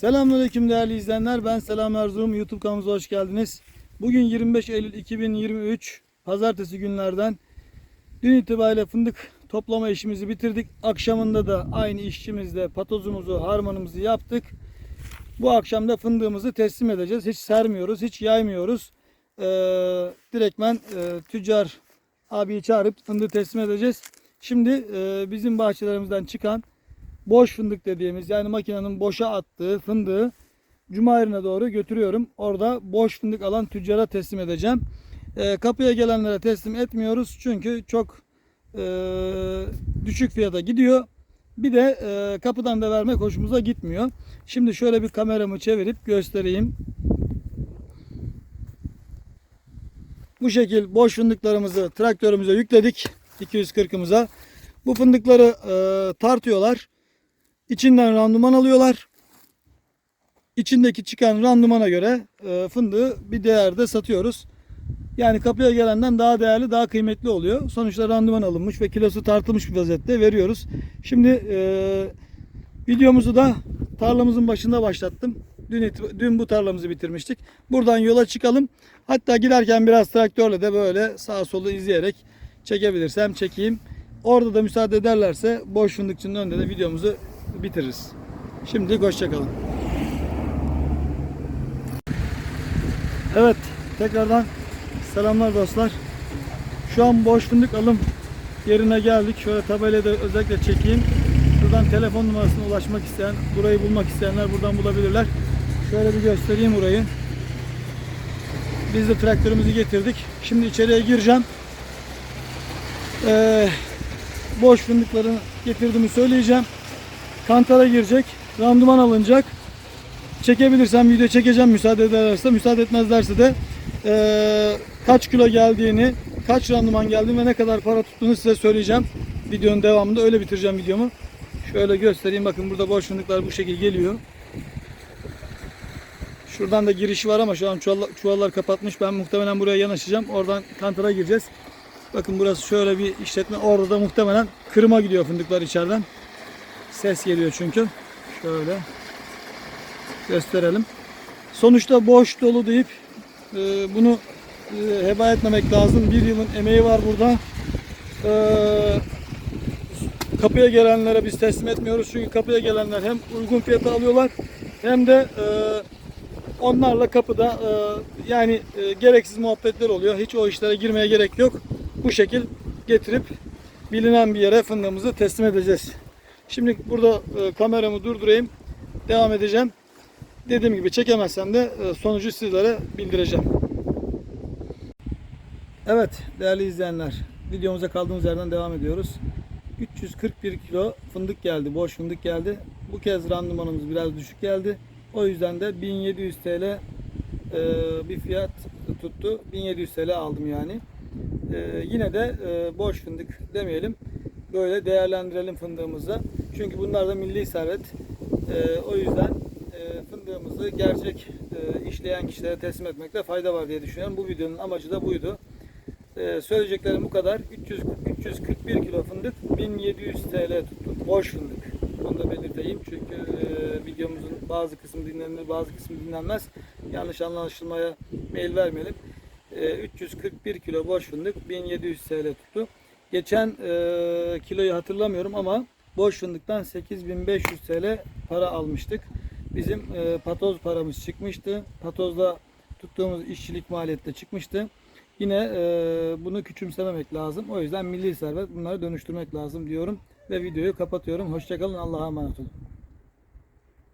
Selamünaleyküm değerli izleyenler. Ben Selam Erzurum. YouTube kanalımıza hoş geldiniz. Bugün 25 Eylül 2023 Pazartesi günlerden dün itibariyle fındık toplama işimizi bitirdik. Akşamında da aynı işçimizle patozumuzu, harmanımızı yaptık. Bu akşam da fındığımızı teslim edeceğiz. Hiç sermiyoruz, hiç yaymıyoruz. Ee, direktmen e, tüccar abiyi çağırıp fındığı teslim edeceğiz. Şimdi e, bizim bahçelerimizden çıkan boş fındık dediğimiz yani makinenin boşa attığı fındığı Cuma yerine doğru götürüyorum. Orada boş fındık alan tüccara teslim edeceğim. Ee, kapıya gelenlere teslim etmiyoruz çünkü çok e, düşük fiyata gidiyor. Bir de e, kapıdan da vermek hoşumuza gitmiyor. Şimdi şöyle bir kameramı çevirip göstereyim. Bu şekil boş fındıklarımızı traktörümüze yükledik. 240'ımıza. Bu fındıkları e, tartıyorlar. İçinden randıman alıyorlar. İçindeki çıkan randımana göre e, fındığı bir değerde satıyoruz. Yani kapıya gelenden daha değerli, daha kıymetli oluyor. Sonuçta randıman alınmış ve kilosu tartılmış bir vaziyette veriyoruz. Şimdi e, videomuzu da tarlamızın başında başlattım. Dün, dün bu tarlamızı bitirmiştik. Buradan yola çıkalım. Hatta giderken biraz traktörle de böyle sağa solu izleyerek çekebilirsem çekeyim. Orada da müsaade ederlerse boş fındıkçının önünde de videomuzu bitiririz. Şimdi hoşçakalın. Evet tekrardan selamlar dostlar. Şu an boş fındık alım yerine geldik. Şöyle tabelayı da özellikle çekeyim. Buradan telefon numarasına ulaşmak isteyen, burayı bulmak isteyenler buradan bulabilirler. Şöyle bir göstereyim burayı. Biz de traktörümüzü getirdik. Şimdi içeriye gireceğim. Ee, boş fındıklarını getirdiğimi söyleyeceğim. Kantara girecek. Randıman alınacak. Çekebilirsem video çekeceğim müsaade ederlerse. Müsaade etmezlerse de eee, kaç kilo geldiğini, kaç randıman geldiğini ve ne kadar para tuttuğunu size söyleyeceğim. Videonun devamında öyle bitireceğim videomu. Şöyle göstereyim. Bakın burada boş fındıklar bu şekilde geliyor. Şuradan da girişi var ama şu an çuvallar, çuvallar kapatmış. Ben muhtemelen buraya yanaşacağım. Oradan kantara gireceğiz. Bakın burası şöyle bir işletme. Orada da muhtemelen kırıma gidiyor fındıklar içeriden. Ses geliyor çünkü. Şöyle gösterelim. Sonuçta boş dolu deyip e, bunu e, heba etmemek lazım. Bir yılın emeği var burada. E, kapıya gelenlere biz teslim etmiyoruz. Çünkü kapıya gelenler hem uygun fiyata alıyorlar hem de e, onlarla kapıda e, yani e, gereksiz muhabbetler oluyor. Hiç o işlere girmeye gerek yok. Bu şekil getirip bilinen bir yere fındığımızı teslim edeceğiz. Şimdi burada e, kameramı durdurayım. Devam edeceğim. Dediğim gibi çekemezsem de e, sonucu sizlere bildireceğim. Evet değerli izleyenler videomuza kaldığımız yerden devam ediyoruz. 341 kilo fındık geldi, boş fındık geldi. Bu kez randımanımız biraz düşük geldi. O yüzden de 1700 TL e, bir fiyat tuttu. 1700 TL aldım yani. E, yine de e, boş fındık demeyelim. Böyle değerlendirelim fındığımızı. Çünkü bunlar da milli servet. E, o yüzden e, fındığımızı gerçek e, işleyen kişilere teslim etmekte fayda var diye düşünüyorum. Bu videonun amacı da buydu. E, söyleyeceklerim bu kadar. 300, 341 kilo fındık 1700 TL tuttu. Boş fındık. Onu da belirteyim. Çünkü e, videomuzun bazı kısmı dinlenir, bazı kısmı dinlenmez. Yanlış anlaşılmaya mail vermeyelim. E, 341 kilo boş fındık 1700 TL tuttu. Geçen e, kiloyu hatırlamıyorum ama boş fındıktan 8500 TL para almıştık. Bizim e, patoz paramız çıkmıştı. Patozda tuttuğumuz işçilik maliyette çıkmıştı. Yine e, bunu küçümsememek lazım. O yüzden milli servet bunları dönüştürmek lazım diyorum. Ve videoyu kapatıyorum. Hoşçakalın. Allah'a emanet olun.